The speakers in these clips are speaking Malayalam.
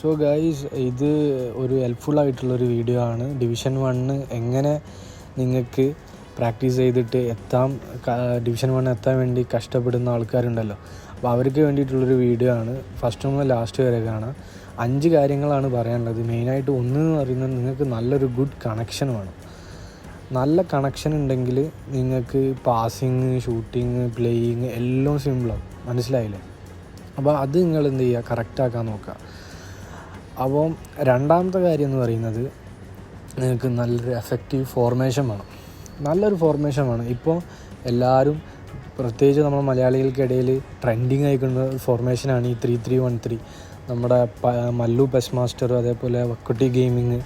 സോ ഗൈസ് ഇത് ഒരു ഹെൽപ്ഫുൾ ആയിട്ടുള്ളൊരു വീഡിയോ ആണ്. ഡിവിഷൻ വണ്ണ് എങ്ങനെ നിങ്ങൾക്ക് പ്രാക്ടീസ് ചെയ്തിട്ട് എത്താം ഡിവിഷൻ വൺ എത്താൻ വേണ്ടി കഷ്ടപ്പെടുന്ന ആൾക്കാരുണ്ടല്ലോ. അപ്പോൾ അവർക്ക് വേണ്ടിയിട്ടുള്ളൊരു വീഡിയോ ആണ്. ഫസ്റ്റ് മുതൽ ലാസ്റ്റ് വരെ കാണാം. അഞ്ച് കാര്യങ്ങളാണ് പറയാനുള്ളത്. മെയിനായിട്ട് ഒന്ന് എന്ന് പറയുന്നത് നിങ്ങൾക്ക് നല്ലൊരു ഗുഡ് കണക്ഷൻ വേണം. നല്ല കണക്ഷൻ ഉണ്ടെങ്കിൽ നിങ്ങൾക്ക് പാസിങ് ഷൂട്ടിങ് പ്ലേയിങ് എല്ലാം സിമ്പിളാണ് മനസ്സിലായില്ലേ? അപ്പോൾ അത് നിങ്ങൾ എന്ത് ചെയ്യുക? കറക്റ്റാക്കാൻ നോക്കുക. അപ്പോൾ രണ്ടാമത്തെ കാര്യം എന്ന് പറയുന്നത് നിങ്ങൾക്ക് നല്ലൊരു എഫക്റ്റീവ് ഫോർമേഷൻ വേണം. നല്ലൊരു ഫോർമേഷൻ വേണം. ഇപ്പോൾ എല്ലാവരും പ്രത്യേകിച്ച് നമ്മൾ മലയാളികൾക്കിടയിൽ ട്രെൻഡിങ് ആയിക്കുന്ന ഫോർമേഷനാണ് ഈ ത്രീ ത്രീ വൺ ത്രീ നമ്മുടെ മല്ലു പെസ് മാസ്റ്റർ അതേപോലെ വക്കുട്ടി ഗെയിമിങ്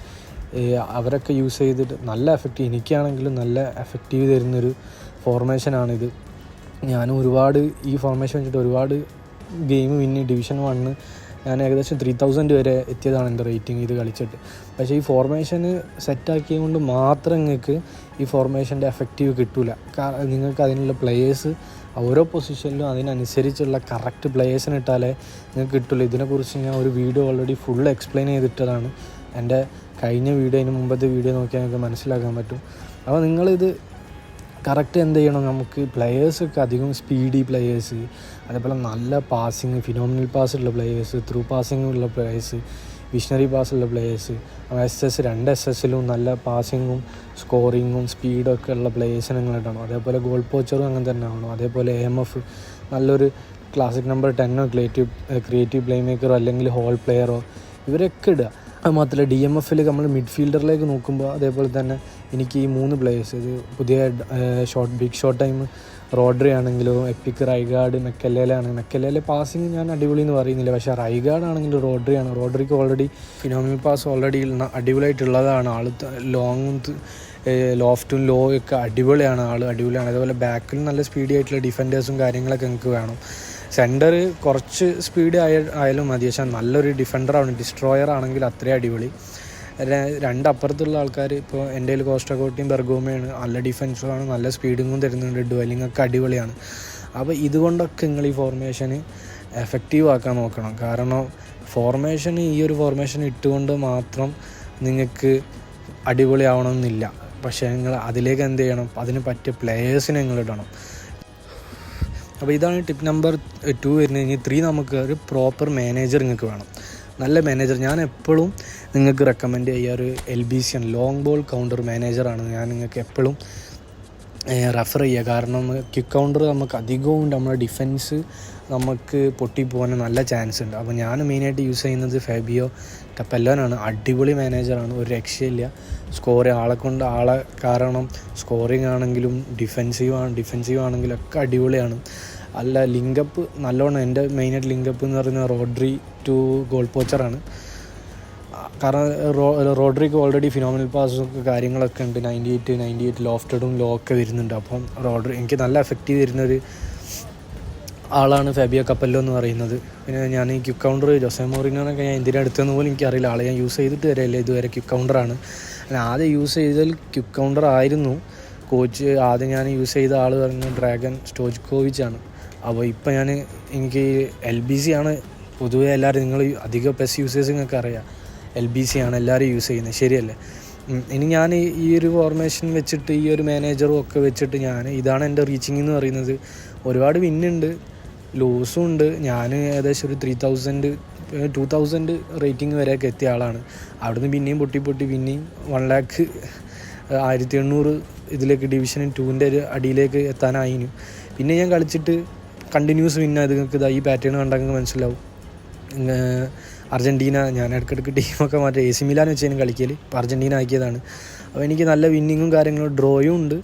അവരൊക്കെ യൂസ് ചെയ്തിട്ട് നല്ല എഫക്റ്റീവ് എനിക്കാണെങ്കിലും നല്ല എഫക്റ്റീവ് തരുന്നൊരു ഫോർമേഷനാണിത് ഞാനും ഒരുപാട് ഈ ഫോർമേഷൻ വെച്ചിട്ട് ഒരുപാട് ഗെയിം വിന്ന് ഡിവിഷൻ വണ്ണ് ഞാൻ ഏകദേശം ത്രീ തൗസൻഡ് വരെ എത്തിയതാണ് എന്റെ റേറ്റിംഗ് ഇത് കളിച്ചിട്ട്. പക്ഷേ ഈ ഫോർമേഷന് സെറ്റാക്കിയത് കൊണ്ട് മാത്രം നിങ്ങൾക്ക് ഈ ഫോർമേഷന്റെ എഫക്റ്റീവ് കിട്ടില്ല കാരണം നിങ്ങൾക്ക് അതിനുള്ള പ്ലെയേഴ്സ് ഓരോ പൊസിഷനിലും അതിനനുസരിച്ചുള്ള കറക്റ്റ് പ്ലെയേഴ്സിന് ഇട്ടാലേ നിങ്ങൾക്ക് കിട്ടുള്ളൂ. ഇതിനെക്കുറിച്ച് ഞാൻ ഒരു വീഡിയോ ഓൾറെഡി ഫുൾ എക്സ്പ്ലെയിൻ ചെയ്തിട്ടതാണ്. എന്റെ കഴിഞ്ഞ വീഡിയോ അതിന് മുമ്പത്തെ വീഡിയോ നോക്കിയാൽ നിങ്ങൾക്ക് മനസ്സിലാക്കാൻ പറ്റും. അപ്പോൾ നിങ്ങളിത് കറക്റ്റ് എന്ത് ചെയ്യണം? നമുക്ക് പ്ലെയേഴ്സൊക്കെ അധികം സ്പീഡി പ്ലെയേഴ്സ് അതേപോലെ നല്ല പാസിങ് ഫിനോമിനൽ പാസ് ഉള്ള പ്ലെയേഴ്സ് ത്രൂ പാസിംഗ് ഉള്ള പ്ലെയേഴ്സ് വിഷണറി പാസ് ഉള്ള പ്ലെയേഴ്സ് എസ് എസ് രണ്ട് എസ് എസിലും നല്ല പാസിങ്ങും സ്കോറിങ്ങും സ്പീഡൊക്കെ ഉള്ള പ്ലെയേഴ്സിനെ നിങ്ങൾ ഇടണം അതേപോലെ ഗോൾ പോച്ചറും അങ്ങനെ തന്നെ ആവണം അതേപോലെ എം എഫ് നല്ലൊരു ക്ലാസിക് നമ്പർ ടെന്നോ ക്രിയേറ്റീവ് ക്രിയേറ്റീവ് പ്ലേ മേക്കറോ അല്ലെങ്കിൽ ഹോൾ പ്ലെയറോ ഇവരൊക്കെ ഇടുക. അത് മാത്രമല്ല ഡി എം എഫിൽ നമ്മൾ മിഡ്ഫീൽഡറിലേക്ക് നോക്കുമ്പോൾ അതേപോലെ തന്നെ എനിക്ക് ഈ മൂന്ന് പ്ലേയേഴ്സ് ഇത് പുതിയ short big shot time Rodri ആണെങ്കിലും എപ്പിക് റൈഗാർഡ് ആണെങ്കിൽ മെക്കല്ലേലെ പാസിങ് ഞാൻ അടിപൊളി എന്ന് പറയുന്നില്ല. പക്ഷേ റൈഗാർഡ് ആണെങ്കിലും റോഡ്രി ആണ്. റോഡ്രിക്ക് ഓൾറെഡി ഫിനോമിനൽ പാസ് ഓൾറെഡി അടിപൊളിയായിട്ടുള്ളതാണ്. ആൾ ലോങ് ലോഫ്റ്റും ലോ ഒക്കെ അടിപൊളിയാണ് ആൾ അടിപൊളിയാണ്. അതേപോലെ ബാക്കിൽ നല്ല സ്പീഡി ആയിട്ടുള്ള ഡിഫൻഡേഴ്സും കാര്യങ്ങളൊക്കെ നിങ്ങൾക്ക് വേണം. സെന്റർ കുറച്ച് സ്പീഡ് ആയ ആയാലും മതി. പക്ഷേ നല്ലൊരു ഡിഫൻഡറാണ് ഡിസ്ട്രോയർ ആണെങ്കിൽ അത്രയും അടിപൊളി. ര- രണ്ട് അപ്പുറത്തുള്ള ആൾക്കാർ ഇപ്പോൾ എന്റെ കയ്യിൽ കോസ്റ്റക്കോട്ടിയും ബെർഗോമയാണ് നല്ല ഡിഫൻസുമാണ് നല്ല സ്പീഡിങ്ങും തരുന്നുണ്ട് ഡുവലിംഗ് ഒക്കെ അടിപൊളിയാണ്. അപ്പോൾ ഇതുകൊണ്ടൊക്കെ നിങ്ങൾ ഈ ഫോർമേഷന് എഫക്റ്റീവ് ആക്കാൻ നോക്കണം. കാരണം ഫോർമേഷൻ ഈ ഒരു ഫോർമേഷൻ ഇട്ടുകൊണ്ട് മാത്രം നിങ്ങൾക്ക് അടിപൊളിയാവണമെന്നില്ല പക്ഷേ നിങ്ങൾ അതിലേക്ക് എന്ത് ചെയ്യണം? അതിന് പറ്റിയ പ്ലെയേഴ്സിനെ നിങ്ങൾ ഇടണം. അപ്പോൾ ഇതാണ് ടിപ്പ് നമ്പർ ടു വരുന്നത്. ഇനി ത്രീ നമുക്ക് ഒരു പ്രോപ്പർ മാനേജർ നിങ്ങൾക്ക് വേണം. നല്ല മാനേജർ ഞാൻ എപ്പോഴും നിങ്ങൾക്ക് റെക്കമെൻഡ് ചെയ്യുക ഒരു എൽ ബി സി ആണ്. ലോങ് ബോൾ കൗണ്ടർ മാനേജറാണ് ഞാൻ നിങ്ങൾക്ക് എപ്പോഴും റെഫർ ചെയ്യുക കാരണം കിക്ക് കൗണ്ടർ നമുക്ക് അധികവും നമ്മുടെ ഡിഫൻസ് നമുക്ക് പൊട്ടിപ്പോകാൻ നല്ല ചാൻസ് ഉണ്ട്. അപ്പോൾ ഞാൻ മെയിനായിട്ട് യൂസ് ചെയ്യുന്നത് ഫാബിയോ കപ്പെല്ലോനാണ് അടിപൊളി മാനേജറാണ് ഒരു രക്ഷയില്ല. സ്കോർ ആളെ കൊണ്ട് ആളെ കാരണം സ്കോറിങ് ആണെങ്കിലും ഡിഫെൻസീവ് ഡിഫെൻസീവ് ആണെങ്കിലും ഒക്കെ അടിപൊളിയാണ്. അല്ല ലിങ്കപ്പ് നല്ലോണം എന്റെ മെയിനായിട്ട് ലിങ്കപ്പ് എന്ന് പറയുന്നത് റോഡ്രി ടു ഗോൾ പോച്ചറാണ് കാരണം റോഡ്രിക്ക് ഓൾറെഡി ഫിനോമിനൽ പാസും കാര്യങ്ങളൊക്കെ ഉണ്ട്. നയന്റി എയ്റ്റ് നയന്റി എയ്റ്റ് ലോഫ്റ്റഡും ലോ ഒക്കെ വരുന്നുണ്ട്. അപ്പം റോഡ്രി എനിക്ക് നല്ല എഫക്റ്റീവ് വരുന്നൊരു ആളാണ് ഫാബിയ കപ്പല്ലോ എന്ന് പറയുന്നത്. പിന്നെ ഞാൻ ഈ ക്യുക്ക് കൗണ്ടർ ജോസെ മോറിനൊക്കെ ഞാൻ എന്തിനാ എടുത്തതെന്ന് പോലും എനിക്കറിയില്ല. ആളെ ഞാൻ യൂസ് ചെയ്തിട്ട് വരെയല്ല ഇതുവരെ ക്യുക്ക് കൗണ്ടറാണ് ഞാൻ ആദ്യം യൂസ് ചെയ്തതിൽ ക്യുക്ക് കൗണ്ടർ ആയിരുന്നു. കോച്ച് ആദ്യം ഞാൻ യൂസ് ചെയ്ത ആൾ പറഞ്ഞ ഡ്രാഗൻ സ്റ്റോജ്കോവിച്ച് ആണ് അപ്പോൾ ഇപ്പം ഞാൻ എനിക്ക് എൽ ബി സി ആണ് പൊതുവേ എല്ലാവരും നിങ്ങൾ അധികം പെസ് യൂസേഴ്സ് നിങ്ങൾക്ക് അറിയാം. എൽ ബി സി ആണ് എല്ലാവരും യൂസ് ചെയ്യുന്നത്. ശരിയല്ലേ? ഇനി ഞാൻ ഈ- ഒരു ഫോർമേഷൻ വെച്ചിട്ട് ഈ ഒരു മാനേജറും ഒക്കെ വെച്ചിട്ട് ഞാൻ ഇതാണ് എന്റെ റീച്ചിങ് എന്ന് പറയുന്നത്. ഒരുപാട് വിന്നുണ്ട് ലോസും ഉണ്ട്. ഞാൻ ഏകദേശം ഒരു three thousand two thousand rating വരെയൊക്കെ എത്തിയ ആളാണ്. അവിടുന്ന് പിന്നെയും പൊട്ടി പൊട്ടി പിന്നെയും വൺ ലാക്ക് ആയിരത്തി എണ്ണൂറ് ഇതിലേക്ക് ഡിവിഷൻ ടൂവിന്റെ ഒരു അടിയിലേക്ക് എത്താനായിനു. പിന്നെ ഞാൻ കളിച്ചിട്ട് കണ്ടിന്യൂസ് വിന്നായത് നിങ്ങൾക്ക് ഇതാ ഈ പാറ്റേൺ കണ്ടാൽ മനസ്സിലാവും. അർജന്റീന ഞാൻ ഇടയ്ക്കിടയ്ക്ക് ടീമൊക്കെ മാറ്റി. എ സി മിലാൻ വെച്ചാലും കളിക്കൽ ഇപ്പോൾ അർജന്റീന ആക്കിയതാണ്. അപ്പോൾ എനിക്ക് നല്ല വിന്നിങ്ങും കാര്യങ്ങളും ഡ്രോയും ഉണ്ട്.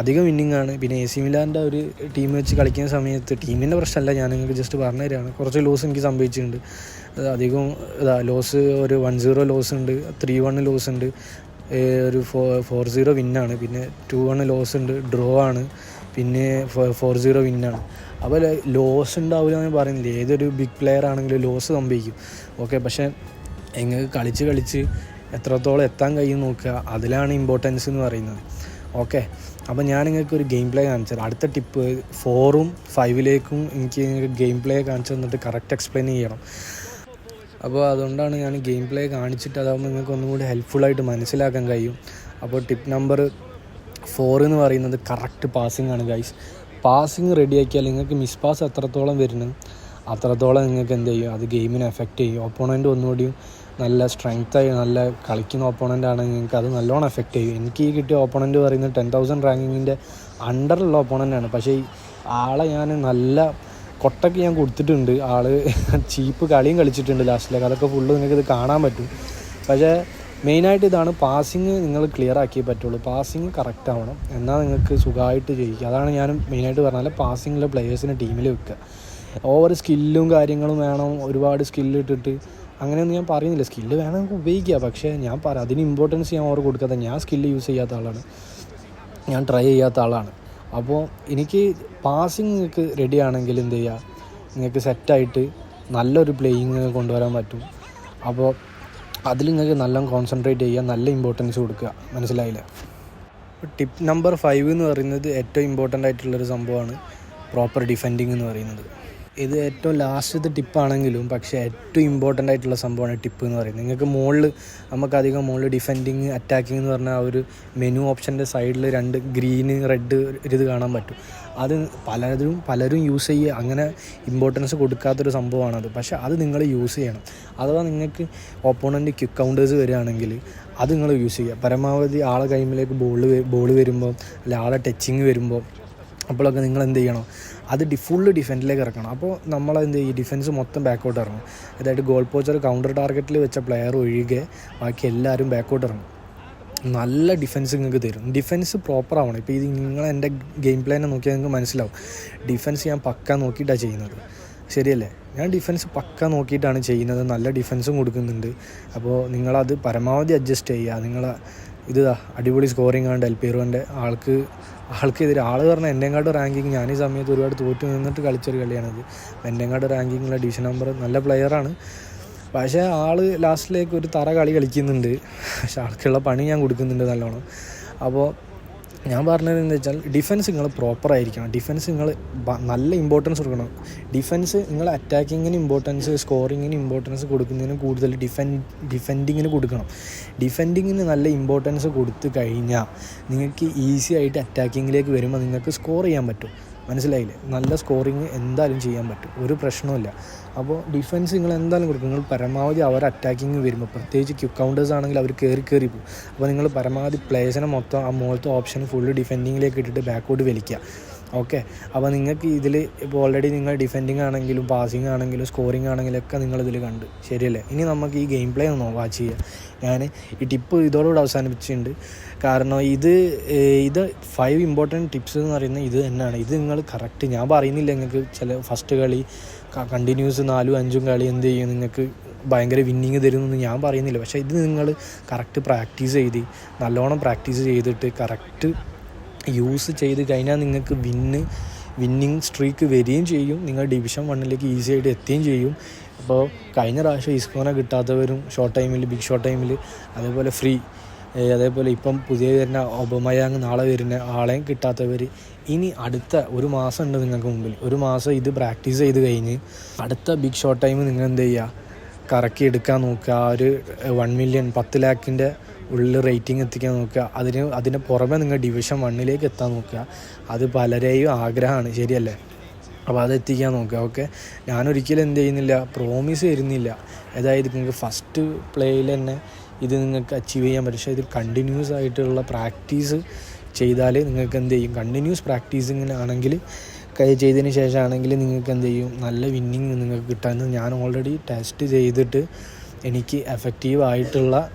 അധികം വിന്നിംഗ് ആണ്. പിന്നെ എ സി മിലാന്റെ ഒരു ടീം വെച്ച് കളിക്കുന്ന സമയത്ത് ടീമിന്റെ പ്രശ്നമല്ല ഞാൻ നിങ്ങൾക്ക് ജസ്റ്റ് പറഞ്ഞു തരികയാണ് കുറച്ച് ലോസ് എനിക്ക് സംഭവിച്ചിട്ടുണ്ട്. അധികം ഇതാ ലോസ് ഒരു വൺ സീറോ ലോസ് ഉണ്ട് ത്രീ വൺ ലോസ് ഉണ്ട്. ഒരു ഫോ ഫോർ സീറോ വിന്നാണ് പിന്നെ ടു വൺ ലോസ് ഉണ്ട് ഡ്രോ ആണ്. പിന്നെ ഫോർ സീറോ വിന്നാണ് അപ്പോൾ ലോസ് ഉണ്ടാവില്ല എന്ന് പറയുന്നില്ല. ഏതൊരു ബിഗ് പ്ലെയർ ആണെങ്കിലും ലോസ് സംഭവിക്കും. ഓക്കെ പക്ഷേ എങ്ങനെ കളിച്ച് കളിച്ച് എത്രത്തോളം എത്താൻ കഴിയും നോക്കുക. അതിലാണ് ഇമ്പോർട്ടൻസ് എന്ന് പറയുന്നത്. ഓക്കെ അപ്പോൾ ഞാൻ നിങ്ങൾക്ക് ഒരു ഗെയിം പ്ലേ കാണിച്ചു തരാം. അടുത്ത ടിപ്പ് ഫോറും ഫൈവിലേക്കും എനിക്ക് ഗെയിം പ്ലേ കാണിച്ചു തന്നിട്ട് കറക്റ്റ് എക്സ്പ്ലെയിൻ ചെയ്യണം. അപ്പോൾ അതുകൊണ്ടാണ് ഞാൻ ഗെയിം പ്ലേ കാണിച്ചിട്ട് അതാകുമ്പോൾ നിങ്ങൾക്ക് ഒന്നും കൂടി ഹെൽപ്ഫുള്ളായിട്ട് മനസ്സിലാക്കാൻ കഴിയും. അപ്പോൾ ടിപ്പ് നമ്പർ ഫോർ എന്ന് പറയുന്നത് കറക്റ്റ് പാസിംഗ് ആണ് ഗൈസ് പാസിങ് റെഡിയാക്കിയാൽ നിങ്ങൾക്ക് മിസ് പാസ് എത്രത്തോളം വരുന്നു അത്രത്തോളം നിങ്ങൾക്ക് എന്ത് ചെയ്യും? അത് ഗെയിമിനെ എഫക്റ്റ് ചെയ്യും. ഒപ്പോണന്റ് ഒന്നുകൂടിയും നല്ല സ്ട്രെങ്ത്തായി നല്ല കളിക്കുന്ന ഓപ്പോണന്റ് ആണെങ്കിൽ നിങ്ങൾക്ക് അത് നല്ലോണം എഫക്റ്റ് ചെയ്യും. എനിക്ക് ഈ കിട്ടിയ ഓപ്പോണന്റ് പറയുന്നത് ടെൻ തൗസൻഡ് റാങ്കിങ്ങിന്റെ അണ്ടറുള്ള ആണ്. പക്ഷേ ആളെ ഞാൻ നല്ല കൊട്ടൊക്കെ ഞാൻ കൊടുത്തിട്ടുണ്ട്. ആൾ ചീപ്പ് കളിയും കളിച്ചിട്ടുണ്ട് ലാസ്റ്റിലേക്ക് അതൊക്കെ ഫുള്ള് ഇത് കാണാൻ പറ്റും. പക്ഷേ മെയിനായിട്ട് ഇതാണ് പാസിങ് നിങ്ങൾ ക്ലിയർ ആക്കിയേ പറ്റുള്ളൂ. പാസിങ് കറക്റ്റ് ആവണം. എന്നാൽ നിങ്ങൾക്ക് സുഖമായിട്ട് ജയിക്കുക അതാണ് ഞാൻ മെയിനായിട്ട് പറഞ്ഞാൽ പാസിങ്ങിലെ പ്ലെയേഴ്സിനെ ടീമിൽ വെക്കുക. ഓവർ സ്കില്ലും കാര്യങ്ങളും വേണം. ഒരുപാട് സ്കില്ല് ഇട്ടിട്ട്. അങ്ങനെയൊന്നും ഞാൻ പറയുന്നില്ല. സ്കില്ല് വേണം നമുക്ക് ഉപയോഗിക്കുക പക്ഷേ ഞാൻ പറ അതിന് ഇമ്പോർട്ടൻസ് ഞാൻ ഓവർ കൊടുക്കാത്ത ഞാൻ സ്കില്ല് യൂസ് ചെയ്യാത്ത ആളാണ്. ഞാൻ ട്രൈ ചെയ്യാത്ത ആളാണ്. അപ്പോൾ എനിക്ക് പാസിങ് നിങ്ങൾക്ക് റെഡി ആണെങ്കിൽ എന്ത് ചെയ്യുക നിങ്ങൾക്ക് സെറ്റായിട്ട് നല്ലൊരു പ്ലേയിങ് കൊണ്ടുവരാൻ പറ്റും. അപ്പോൾ അതിൽ നിങ്ങൾക്ക് നല്ല കോൺസെൻട്രേറ്റ് ചെയ്യുക നല്ല ഇമ്പോർട്ടൻസ് കൊടുക്കുക. മനസ്സിലായില്ല? ടിപ്പ് നമ്പർ ഫൈവ് എന്ന് പറയുന്നത് ഏറ്റവും ഇമ്പോർട്ടന്റ് ആയിട്ടുള്ളൊരു സംഭവമാണ് പ്രോപ്പർ ഡിഫെൻഡിങ് എന്ന് പറയുന്നത്. ഇത് ഏറ്റവും ലാസ്റ്റത്തെ ടിപ്പാണെങ്കിലും പക്ഷേ ഏറ്റവും ഇമ്പോർട്ടന്റ് ആയിട്ടുള്ള സംഭവമാണ് ടിപ്പ് എന്ന് പറയുന്നത്. നിങ്ങൾക്ക് മുകളിൽ നമുക്ക് അധികം മുകളിൽ ഡിഫെൻഡിങ് അറ്റാക്കിംഗ് എന്ന് പറഞ്ഞാൽ ആ ഒരു മെനു ഓപ്ഷന്റെ സൈഡിൽ രണ്ട് ഗ്രീന് റെഡ് ഇത് കാണാൻ പറ്റും. അത് പലരും പലരും യൂസ് ചെയ്യുക അങ്ങനെ ഇമ്പോർട്ടൻസ് കൊടുക്കാത്തൊരു സംഭവമാണത്. പക്ഷേ അത് നിങ്ങൾ യൂസ് ചെയ്യണം. അഥവാ നിങ്ങൾക്ക് ഓപ്പോണന്റ് ക്വിക്ക് കൗണ്ടേഴ്സ് വരികയാണെങ്കിൽ അത് നിങ്ങൾ യൂസ് ചെയ്യുക. പരമാവധി ആളെ കൈമിലേക്ക് ബോൾ ബോൾ വരുമ്പോൾ അല്ലെ ആളെ ടച്ചിങ് വരുമ്പോൾ അപ്പോഴൊക്കെ നിങ്ങൾ എന്ത് ചെയ്യണം? അത് ഫുള്ള് ഡിഫെൻഡിലേക്ക് ഇറക്കണം. അപ്പോൾ നമ്മൾ എന്ത് ചെയ്യും? ഡിഫൻസ് മൊത്തം ബാക്കോട്ട് ഇറങ്ങും. അതായത് ഗോൾ പോച്ചർ കൗണ്ടർ ടാർഗറ്റിൽ വെച്ച പ്ലെയർ ഒഴികെ ബാക്കി എല്ലാവരും ബാക്കോട്ട് ഇറങ്ങും. നല്ല ഡിഫൻസ് നിങ്ങൾക്ക് തരും. ഡിഫൻസ് പ്രോപ്പർ ആവണം. ഇപ്പോൾ ഇത് നിങ്ങൾ എന്റെ ഗെയിം പ്ലാനെ നോക്കിയാൽ നിങ്ങൾക്ക് മനസ്സിലാവും. ഡിഫൻസ് ഞാൻ പക്ക നോക്കിയിട്ടാണ് ചെയ്യുന്നത്. ശരിയല്ലേ? ഞാൻ ഡിഫൻസ് പക്ക നോക്കിയിട്ടാണ് ചെയ്യുന്നത്. നല്ല ഡിഫൻസും കൊടുക്കുന്നുണ്ട്. അപ്പോൾ നിങ്ങളത് പരമാവധി അഡ്ജസ്റ്റ് ചെയ്യുക നിങ്ങൾ ഇത് അടിപൊളി സ്കോറിംഗ് ആണ് ഡെൽപീറോന്റെ ആൾക്ക്. ആൾക്കെതിരെ ആൾ പറഞ്ഞാൽ എന്റെങ്ങാട്ട് റാങ്കിങ് ഞാൻ ഈ സമയത്ത് ഒരുപാട് തോറ്റു നിന്നിട്ട് കളിച്ചൊരു കളിയാണിത്. എന്റെങ്ങാട്ട് റാങ്കിങ്ങിലെ ഡിവിഷൻ നമ്പർ നല്ല പ്ലെയറാണ് പക്ഷേ ആൾ ലാസ്റ്റിലേക്ക് ഒരു തറ കളി കളിക്കുന്നുണ്ട്. പക്ഷെ ആൾക്കുള്ള പണി ഞാൻ കൊടുക്കുന്നുണ്ട് നല്ലോണം. അപ്പോൾ ഞാൻ പറഞ്ഞത് എന്താ വെച്ചാൽ ഡിഫൻസ് നിങ്ങൾ പ്രോപ്പർ ആയിരിക്കണം. ഡിഫൻസ് നിങ്ങൾ നല്ല ഇമ്പോർട്ടൻസ് കൊടുക്കണം. ഡിഫൻസ് നിങ്ങൾ അറ്റാക്കിങ്ങിന് ഇമ്പോർട്ടൻസ് സ്കോറിങ്ങിന് ഇമ്പോർട്ടൻസ് കൊടുക്കുന്നതിന് കൂടുതൽ ഡിഫൻ ഡിഫെൻഡിങ്ങിന് കൊടുക്കണം. ഡിഫെൻഡിങ്ങിന് നല്ല ഇമ്പോർട്ടൻസ് കൊടുത്തു കഴിഞ്ഞാൽ നിങ്ങൾക്ക് ഈസി ആയിട്ട് അറ്റാക്കിങ്ങിലേക്ക് വരുമ്പോൾ നിങ്ങൾക്ക് സ്കോർ ചെയ്യാൻ പറ്റും. മനസ്സിലായില്ലേ? നല്ല സ്കോറിങ് എന്തായാലും ചെയ്യാൻ പറ്റും. ഒരു പ്രശ്നവുമില്ല. അപ്പോൾ ഡിഫൻസ് നിങ്ങൾ എന്തായാലും കൊടുക്കും. നിങ്ങൾ പരമാവധി അവർ അറ്റാക്കിങ് വരുമ്പോൾ പ്രത്യേകിച്ച് ക്യു കൗണ്ടേഴ്സ് ആണെങ്കിൽ അവർ കയറി കയറി പോകും. അപ്പോൾ നിങ്ങൾ പരമാവധി പ്ലേസിനെ മൊത്തം ആ മുകളിലത്തെ ഓപ്ഷൻ ഫുള്ള് ഡിഫെൻഡിങ്ങിലേക്ക് ഇട്ടിട്ട് ബാക്കോട്ട് വലിക്കുക. ഓക്കെ. അപ്പോൾ നിങ്ങൾക്ക് ഇതിൽ ഇപ്പോൾ ഓൾറെഡി നിങ്ങൾ ഡിഫെൻഡിങ് ആണെങ്കിലും പാസിങ് ആണെങ്കിലും സ്കോറിങ് ആണെങ്കിലും ഒക്കെ നിങ്ങളിതിൽ കണ്ട്. ശരിയല്ലേ? ഇനി നമുക്ക് ഈ ഗെയിം പ്ലേ ഒന്ന് വാച്ച് ചെയ്യുക ഞാൻ ഈ ടിപ്പ് ഇതോടുകൂടി അവസാനിപ്പിച്ചിട്ടുണ്ട്. കാരണം ഇത് ഇത് ഫൈവ് ഇമ്പോർട്ടന്റ് ടിപ്സ് എന്ന് പറയുന്നത് ഇത് തന്നെയാണ്. ഇത് നിങ്ങൾ കറക്റ്റ് ഞാൻ പറയുന്നില്ല നിങ്ങൾക്ക് ചില ഫസ്റ്റ് കളി കണ്ടിന്യൂസ് നാലും അഞ്ചും കളി എന്ത് ചെയ്യും നിങ്ങൾക്ക് ഭയങ്കര വിന്നിങ് തരുമെന്ന് ഞാൻ പറയുന്നില്ല. പക്ഷേ ഇത് നിങ്ങൾ കറക്റ്റ് പ്രാക്ടീസ് ചെയ്ത് നല്ലോണം പ്രാക്ടീസ് ചെയ്തിട്ട് കറക്റ്റ് യൂസ് ചെയ്ത് കഴിഞ്ഞാൽ നിങ്ങൾക്ക് വിന്ന് വിന്നിങ് സ്ട്രീക്ക് വരികയും ചെയ്യും. നിങ്ങൾ ഡിവിഷൻ വണ്ണിലേക്ക് ഈസി ആയിട്ട് എത്തുകയും ചെയ്യും. അപ്പോൾ കഴിഞ്ഞ പ്രാവശ്യം ഇസ്കോനെ കിട്ടാത്തവരും ഷോർട്ട് ടൈമിൽ ബിഗ് ഷോർട്ട് ടൈമിൽ അതേപോലെ ഫ്രീ അതേപോലെ ഇപ്പം പുതിയ വരുന്ന ഒബമയാങ് നാളെ വരുന്ന ആളെയും കിട്ടാത്തവർ ഇനി അടുത്ത ഒരു മാസം ഉണ്ട് നിങ്ങൾക്ക് മുമ്പിൽ. ഒരു മാസം ഇത് പ്രാക്ടീസ് ചെയ്ത് കഴിഞ്ഞ് അടുത്ത ബിഗ് ഷോർട്ട് ടൈം നിങ്ങൾ എന്ത് ചെയ്യുക? കറക്കി എടുക്കാൻ നോക്കുക. ആ ഒരു വൺ മില്യൺ പത്ത് ലാക്കിന്റെ ഉള്ളിൽ റേറ്റിംഗ് എത്തിക്കാൻ നോക്കുക. അതിന് അതിന് പുറമെ നിങ്ങൾ ഡിവിഷൻ വണ്ണിലേക്ക് എത്താൻ നോക്കുക. അത് പലരെയും ആഗ്രഹമാണ്. ശരിയല്ലേ? അപ്പോൾ അത് എത്തിക്കാൻ നോക്കുക. ഓക്കെ? ഞാനൊരിക്കലും എന്ത് ചെയ്യുന്നില്ല. പ്രോമിസ് തരുന്നില്ല. അതായത് നിങ്ങൾക്ക് ഫസ്റ്റ് പ്ലേയിൽ തന്നെ ഇത് നിങ്ങൾക്ക് അച്ചീവ് ചെയ്യാൻ പറ്റും. പക്ഷേ ഇതിൽ കണ്ടിന്യൂസ് ആയിട്ടുള്ള പ്രാക്ടീസ് ചെയ്താൽ നിങ്ങൾക്ക് എന്ത് ചെയ്യും? കണ്ടിന്യൂസ് പ്രാക്ടീസിങ്ങിന് ആണെങ്കിൽ കൈ ചെയ്തതിന് ശേഷമാണെങ്കിൽ നിങ്ങൾക്ക് എന്ത് ചെയ്യും? നല്ല വിന്നിങ് നിങ്ങൾക്ക് കിട്ടാമെന്ന് ഞാൻ ഓൾറെഡി ടെസ്റ്റ് ചെയ്തിട്ട് എനിക്ക് എഫക്റ്റീവ് ആയിട്ടുള്ള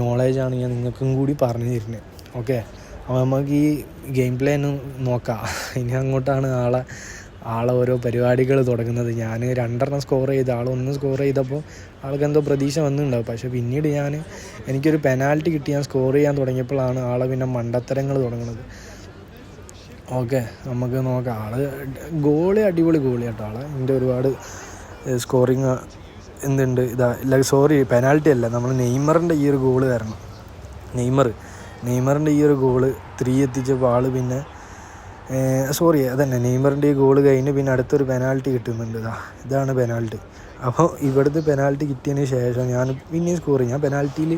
നോളേജാണ് ഞാൻ നിങ്ങൾക്കും കൂടി പറഞ്ഞു തരുന്നത് ഓക്കെ അപ്പോൾ നമുക്ക് ഈ ഗെയിം പ്ലേ ഒന്ന് നോക്കാം. ഇനി അങ്ങോട്ടാണ് ആളെ ആളെ ഓരോ പരിപാടികൾ തുടങ്ങുന്നത്. ഞാൻ രണ്ടെണ്ണം സ്കോർ ചെയ്ത് ആളൊന്ന് സ്കോർ ചെയ്തപ്പോൾ ആൾക്ക് എന്തോ പ്രതീക്ഷ വന്നിട്ടുണ്ടാവും. പക്ഷേ പിന്നീട് ഞാൻ എനിക്കൊരു പെനാൽറ്റി കിട്ടി ഞാൻ സ്കോർ ചെയ്യാൻ തുടങ്ങിയപ്പോഴാണ് ആളെ പിന്നെ മണ്ടത്തരങ്ങൾ തുടങ്ങുന്നത്. ഓക്കെ നമുക്ക് നോക്കാം. ആൾ ഗോളി അടിപൊളി ഗോളി കേട്ടോ ആളെ. എന്റെ ഒരുപാട് സ്കോറിങ് എന്തുണ്ട്? ഇതാ സോറി പെനാൽറ്റി അല്ല. നമ്മൾ നെയ്മറിന്റെ ഈ ഒരു ഗോൾ കാരണം. നെയ്മർ നെയ്മറിന്റെ ഈ ഒരു ഗോൾ ത്രീ എത്തിച്ചപ്പോൾ ആൾ പിന്നെ സോറി അതന്നെ. നെയ്മറിന്റെ ഈ ഗോൾ കഴിഞ്ഞ് പിന്നെ അടുത്തൊരു പെനാൽറ്റി കിട്ടുന്നുണ്ട്. ഇതാ ഇതാണ് പെനാൾട്ടി അപ്പോൾ ഇവിടുത്തെ പെനാൽറ്റി കിട്ടിയതിന് ശേഷം ഞാൻ പിന്നെയും സ്കോർ ചെയ്യും. ഞാൻ പെനാൽറ്റിയിൽ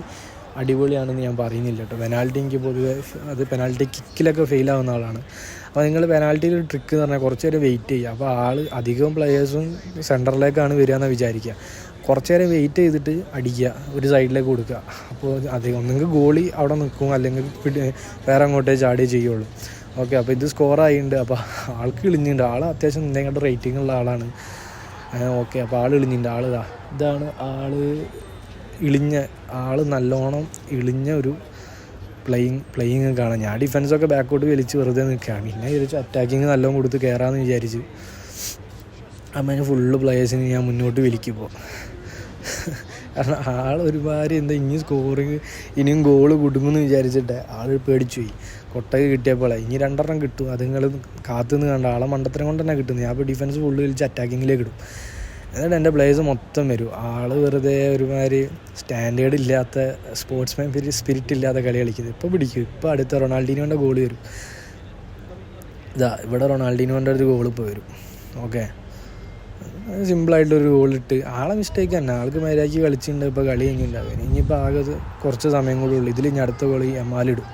അടിപൊളിയാണെന്ന് ഞാൻ പറയുന്നില്ല കേട്ടോ. പെനാൽറ്റി എനിക്ക് പൊതുവെ അത് പെനാൽറ്റി കിക്കിലൊക്കെ ഫെയിൽ ആവുന്ന ആളാണ്. അപ്പോൾ നിങ്ങൾ പെനാൽറ്റിയിൽ ട്രിക്ക് എന്ന് പറഞ്ഞാൽ കുറച്ച് നേരം വെയിറ്റ് ചെയ്യുക. അപ്പോൾ ആൾ അധികം പ്ലെയേഴ്സും സെന്ററിലേക്കാണ് വരിക എന്ന് വിചാരിക്കുക. കുറച്ച് നേരം വെയിറ്റ് ചെയ്തിട്ട് അടിക്കുക ഒരു സൈഡിലേക്ക് കൊടുക്കുക. അപ്പോൾ അധികം ഒന്നെങ്കിൽ ഗോളി അവിടെ നിൽക്കും അല്ലെങ്കിൽ വേറെ അങ്ങോട്ടേ ചാടിയേ ചെയ്യുള്ളൂ. ഓക്കെ അപ്പോൾ ഇത് സ്കോർ ആയിട്ടുണ്ട്. അപ്പോൾ ആൾക്ക് ഇളിഞ്ഞിട്ടുണ്ട്. ആൾ അത്യാവശ്യം എന്തെങ്കിലും റേറ്റിംഗ് ഉള്ള ആളാണ്. ഓക്കെ അപ്പോൾ ആൾ ഇളിഞ്ഞിട്ടുണ്ട്. ആൾ ഇതാ ഇതാണ് ആൾ ഇളിഞ്ഞ ആൾ നല്ലോണം ഇളിഞ്ഞ ഒരു പ്ലേയിങ് പ്ലേയിങ് കാണാം ഞാൻ ഡിഫൻസൊക്കെ ബാക്കോട്ട് വലിച്ച് വെറുതെ നിൽക്കുകയാണ് പിന്നെ വിചാരിച്ചു അറ്റാക്കിങ് നല്ലോണം കൊടുത്ത് കയറാമെന്ന് വിചാരിച്ചു. അപ്പം ഫുള്ള് പ്ലേയേഴ്സിന് ഞാൻ മുന്നോട്ട് വലിക്കുമ്പോൾ കാരണം ആൾ ഒരുമാതിരി എന്താ ഇനി സ്കോറിങ് ഇനിയും ഗോൾ കുടുങ്ങുമെന്ന് വിചാരിച്ചിട്ട് ആൾ പേടിച്ചു പോയി കൊട്ടക കിട്ടിയപ്പോളെ ഇനി രണ്ടെണ്ണം കിട്ടും. അത് നിങ്ങൾ കാത്തുനിന്ന് കണ്ട ആളെ മണ്ടത്തരം കൊണ്ട് തന്നെ കിട്ടുന്നത് ഞാൻ ഇപ്പോൾ ഡിഫൻസ് ഫുള്ള് വലിച്ച് അറ്റാക്കിങ്ങിലേക്ക് ഇടും. എന്നിട്ട് എന്റെ പ്ലേയേഴ്സ് മൊത്തം വരും. ആൾ വെറുതെ ഒരുമാതിരി സ്റ്റാൻഡേർഡ് ഇല്ലാത്ത സ്പോർട്സ്മാൻ സ്പിരിറ്റ് ഇല്ലാത്ത കളി കളിക്കുന്നത്. ഇപ്പോൾ പിടിക്കും. ഇപ്പോൾ അടുത്ത റൊണാൾഡീനോന്റെ ഗോൾ വരും. ഇതാ ഇവിടെ റൊണാൾഡീനോന്റെ ഒരു ഗോൾ ഇപ്പോൾ വരും. ഓക്കെ സിമ്പിളായിട്ടൊരു ഗോൾ ഇട്ട് ആളെ മിസ്റ്റേക്ക് തന്നെ. ആൾക്ക് മര്യാദയ്ക്ക് കളിച്ചിട്ടുണ്ട്. ഇപ്പോൾ കളി കഴിഞ്ഞിട്ടുണ്ടാവും ഇനിയിപ്പോൾ ആകെ കുറച്ച് സമയം കൂടെ ഉള്ളൂ. ഇതിൽ ഇനി അടുത്ത ഗോളി എമാലിടും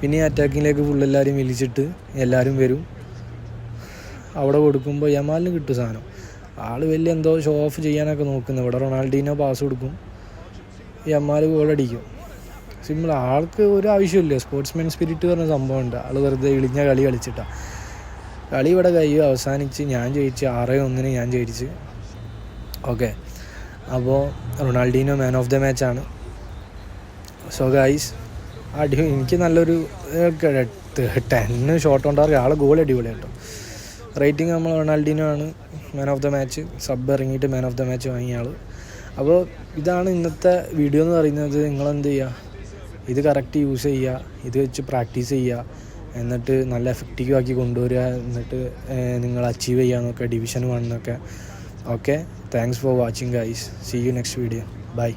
പിന്നെ ഈ അറ്റാക്കിങ്ങിലേക്ക് ഫുൾ എല്ലാവരും വിളിച്ചിട്ട് എല്ലാവരും വരും. അവിടെ കൊടുക്കുമ്പോൾ യമാലിന് കിട്ടും സാധനം. ആൾ വലിയ എന്തോ ഷോ ഓഫ് ചെയ്യാനൊക്കെ നോക്കുന്നു. ഇവിടെ റൊണാൾഡീനോ പാസ് കൊടുക്കും. യമാൽ ഗോൾ ഗോളടിക്കും സിമ്പിൾ ആൾക്ക് ഒരു ആവശ്യമില്ല. സ്പോർട്സ്മാൻ സ്പിരിറ്റ് പറഞ്ഞ സംഭവമുണ്ട്. ആൾ വെറുതെ ഇളിഞ്ഞ കളി കളിച്ചിട്ടാണ് കളി ഇവിടെ കഴിയും. അവസാനിച്ച് ഞാൻ ജയിച്ച് ആറ് ഒന്നിന് ഞാൻ ജയിച്ച്. ഓക്കെ. അപ്പോൾ റൊണാൾഡീനോ മാൻ ഓഫ് ദ മാച്ചാണ് സോ ഗൈസ് അടി എനിക്ക് നല്ലൊരു ടെന്ന് ഷോട്ട് ഉണ്ടാറ് ആളെ ഗോൾ അടിപൊളി കേട്ടോ റേറ്റിംഗ് നമ്മൾ റൊണാൾഡീനോ ആണ്. Man of the match sub ഇറങ്ങിയിട്ട് മാൻ ഓഫ് ദ മാച്ച് വാങ്ങിയ ആൾ അപ്പോൾ ഇതാണ് ഇന്നത്തെ വീഡിയോ എന്ന് പറയുന്നത്. നിങ്ങളെന്ത് ചെയ്യുക ഇത് കറക്റ്റ് യൂസ് ചെയ്യുക ഇത് വെച്ച് പ്രാക്ടീസ് ചെയ്യുക എന്നിട്ട് നല്ല എഫക്റ്റീവ് ആക്കി കൊണ്ടുവരിക എന്നിട്ട് നിങ്ങൾ അച്ചീവ് ചെയ്യുക എന്നൊക്കെ ഡിവിഷൻ വൺ എന്നൊക്കെ. Okay thanks for watching guys see you next video bye